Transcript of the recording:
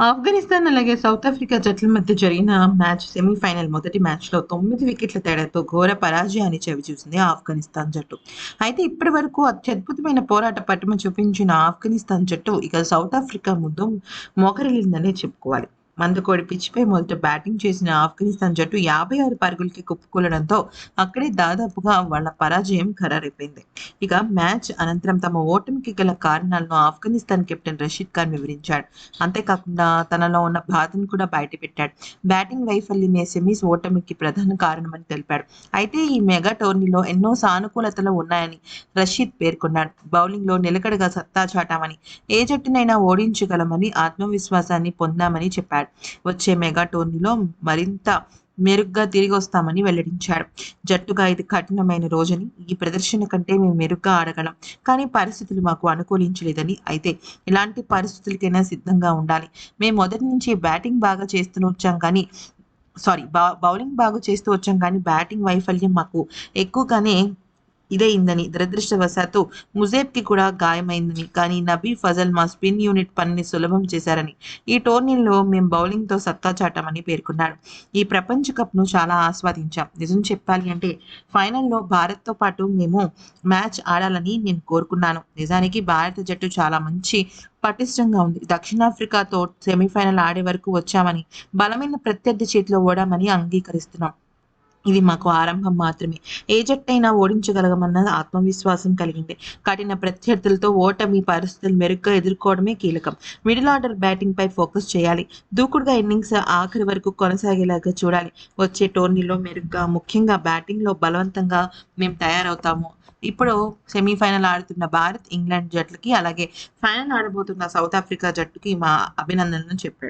ఆఫ్ఘనిస్తాన్ అలాగే south Africa జట్ల మధ్య జరిగిన మ్యాచ్ సెమీఫైనల్ మొదటి మ్యాచ్లో తొమ్మిది వికెట్ల తేడాతో ఘోర పరాజయాన్ని చవిచూసింది ఆఫ్ఘనిస్తాన్ జట్టు. అయితే ఇప్పటి వరకు అత్యద్భుతమైన పోరాట పటిమ చూపించిన ఆఫ్ఘనిస్తాన్ జట్టు ఇక సౌత్ ఆఫ్రికా ముందు మోకరిల్లిందనే చెప్పుకోవాలి. మందుకోడి పిచ్చిపై మొదట బ్యాటింగ్ చేసిన ఆఫ్ఘనిస్తాన్ జట్టు యాభై ఆరు పరుగులకి కుప్పుకూలడంతో అక్కడే దాదాపుగా వాళ్ళ పరాజయం ఖరారైపోయింది. ఇక మ్యాచ్ అనంతరం తమ ఓటమికి గల కారణాలను ఆఫ్ఘనిస్తాన్ కెప్టెన్ రషీద్ ఖాన్ వివరించాడు. అంతేకాకుండా తనలో ఉన్న బాధను కూడా బయటపెట్టాడు. బ్యాటింగ్ వైఫల్యమే సెమీస్ ఓటమికి ప్రధాన కారణమని తెలిపాడు. అయితే ఈ మెగా టోర్నీలో ఎన్నో సానుకూలతలు ఉన్నాయని రషీద్ పేర్కొన్నాడు. బౌలింగ్లో నిలకడగా సత్తా చాటామని ఏ జట్టునైనా ఓడించగలమని ఆత్మవిశ్వాసాన్ని పొందామని చెప్పాడు. వచ్చే మెగా టోర్నీలో మరింత మెరుగ్గా తిరిగి వస్తామని వెల్లడించాడు. జట్టుగా ఇది కఠినమైన రోజని ఈ ప్రదర్శన కంటే మేము మెరుగ్గా ఆడగలం. కానీ పరిస్థితులు మాకు అనుకూలించలేదని అయితే ఇలాంటి పరిస్థితులకైనా సిద్ధంగా ఉండాలి. మేము మొదటి నుంచి బ్యాటింగ్ బాగా చేస్తూ వచ్చాం కానీ సారీ బౌలింగ్ బాగా చేస్తూ వచ్చాం కానీ బ్యాటింగ్ వైఫల్యం మాకు ఎక్కువగానే ఇదైందని దురదృష్టవశాత్తు ముజేబ్కి కూడా గాయమైందని కానీ నబీ ఫజల్ మా స్పిన్ యూనిట్ పనిని సులభం చేశారని ఈ టోర్నీలో మేము బౌలింగ్తో సత్తా చాటామని పేర్కొన్నాడు. ఈ ప్రపంచ కప్ను చాలా ఆస్వాదించాం. నిజం చెప్పాలి అంటే ఫైనల్లో భారత్తో పాటు మేము మ్యాచ్ ఆడాలని నేను కోరుకున్నాను. నిజానికి భారత జట్టు చాలా మంచి పటిష్టంగా ఉంది. దక్షిణాఫ్రికాతో సెమీఫైనల్ ఆడే వరకు వచ్చామని బలమైన ప్రత్యర్థి చేతిలో ఓడామని అంగీకరిస్తున్నాం. ఇది మాకు ఆరంభం మాత్రమే. ఏ జట్టైనా ఓడించగలగమన్న ఆత్మవిశ్వాసం కలిగింది. కఠిన ప్రత్యర్థులతో ఓటమి పరిస్థితులు మెరుగ్గా ఎదుర్కోవడమే కీలకం. మిడిల్ ఆర్డర్ బ్యాటింగ్ పై ఫోకస్ చేయాలి. దూకుడుగా ఇన్నింగ్స్ ఆఖరి వరకు కొనసాగేలాగా చూడాలి. వచ్చే టోర్నీలో మెరుగ్గా ముఖ్యంగా బ్యాటింగ్లో బలవంతంగా మేము తయారవుతాము. ఇప్పుడు సెమీఫైనల్ ఆడుతున్న భారత్ ఇంగ్లాండ్ జట్లకి అలాగే ఫైనల్ ఆడబోతున్న సౌత్ ఆఫ్రికా జట్టుకి మా అభినందనలు చెప్పాడు